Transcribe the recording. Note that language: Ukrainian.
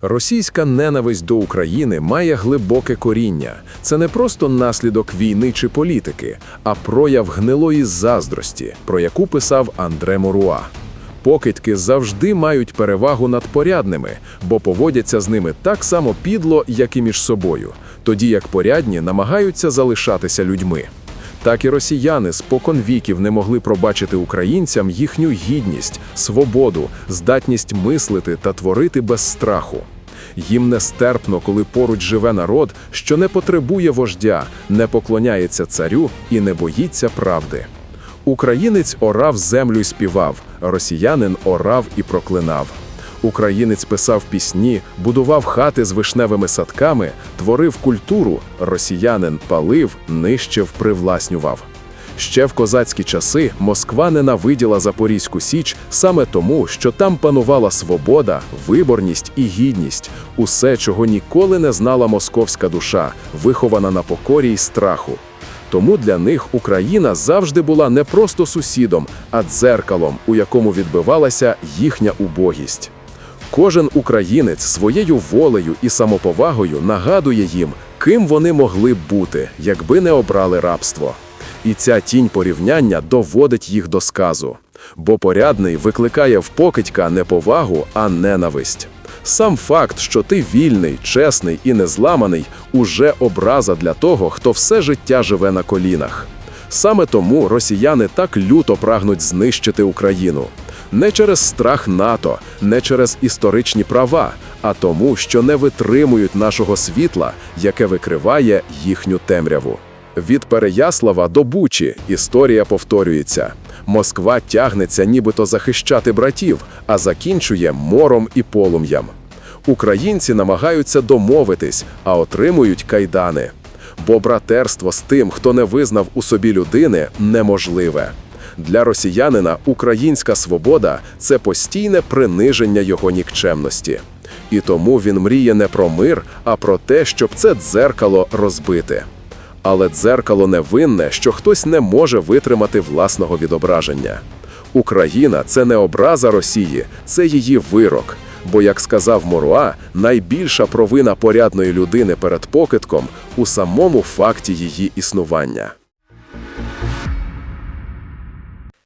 Російська ненависть до України має глибоке коріння. Це не просто наслідок війни чи політики, а прояв гнилої заздрості, про яку писав Андре Моруа. Покидьки завжди мають перевагу над порядними, бо поводяться з ними так само підло, як і між собою, тоді як порядні намагаються залишатися людьми. Так і росіяни спокон віків не могли пробачити українцям їхню гідність, свободу, здатність мислити та творити без страху. Їм нестерпно, коли поруч живе народ, що не потребує вождя, не поклоняється царю і не боїться правди. Українець орав землю й співав, росіянин орав і проклинав. Українець писав пісні, будував хати з вишневими садками, творив культуру, росіянин палив, нищив, привласнював. Ще в козацькі часи Москва ненавиділа Запорізьку Січ саме тому, що там панувала свобода, виборність і гідність, усе, чого ніколи не знала московська душа, вихована на покорі й страху. Тому для них Україна завжди була не просто сусідом, а дзеркалом, у якому відбивалася їхня убогість. Кожен українець своєю волею і самоповагою нагадує їм, ким вони могли б бути, якби не обрали рабство. І ця тінь порівняння доводить їх до сказу. Бо порядний викликає в покидька не повагу, а ненависть. Сам факт, що ти вільний, чесний і незламаний, уже образа для того, хто все життя живе на колінах. Саме тому росіяни так люто прагнуть знищити Україну. Не через страх НАТО, не через історичні права, а тому, що не витримують нашого світла, яке викриває їхню темряву. Від Переяслава до Бучі історія повторюється. Москва тягнеться нібито захищати братів, а закінчує мором і полум'ям. Українці намагаються домовитись, а отримують кайдани. Бо братерство з тим, хто не визнав у собі людини, неможливе. Для росіянина українська свобода це постійне приниження його нікчемності. І тому він мріє не про мир, а про те, щоб це дзеркало розбити. Але дзеркало невинне, що хтось не може витримати власного відображення. Україна це не образа Росії, це її вирок. Бо, як сказав Моруа, найбільша провина порядної людини перед покидком у самому факті її існування.